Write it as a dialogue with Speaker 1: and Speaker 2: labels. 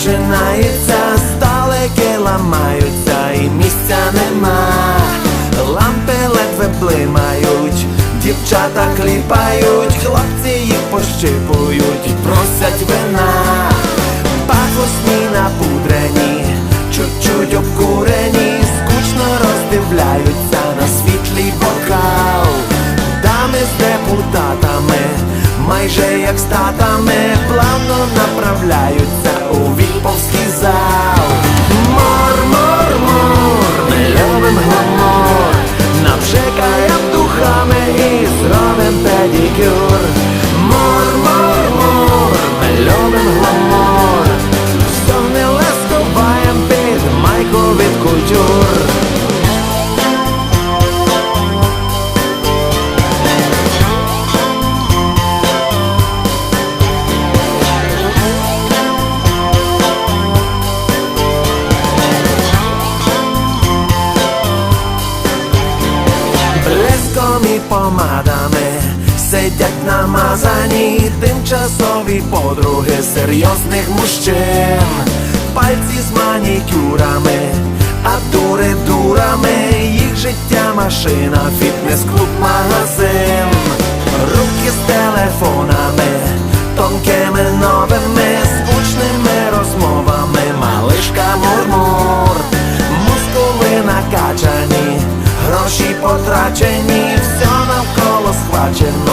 Speaker 1: починається, сталики ламаються, і місця нема, лампи ледве блимають, дівчата кліпають, хлопці їх пощипують, і просять вина, пахосні напудрені, чуть-чуть обкурені, скучно роздивляються на світлі бокал, дами з депутатами. Майже як статами плавно направляються у зал. Мор, мор, мор, ми любим гламур, Напшикаєм духами і зробим педикюр. Мор, мор, мор, ми любим гламур, Блеском і помадами сидять намазані тимчасові подруги серйозних мужчин, пальці з манікюрами, а дури дурами, їх життя машина, фітнес-клуб, магазин, 他见。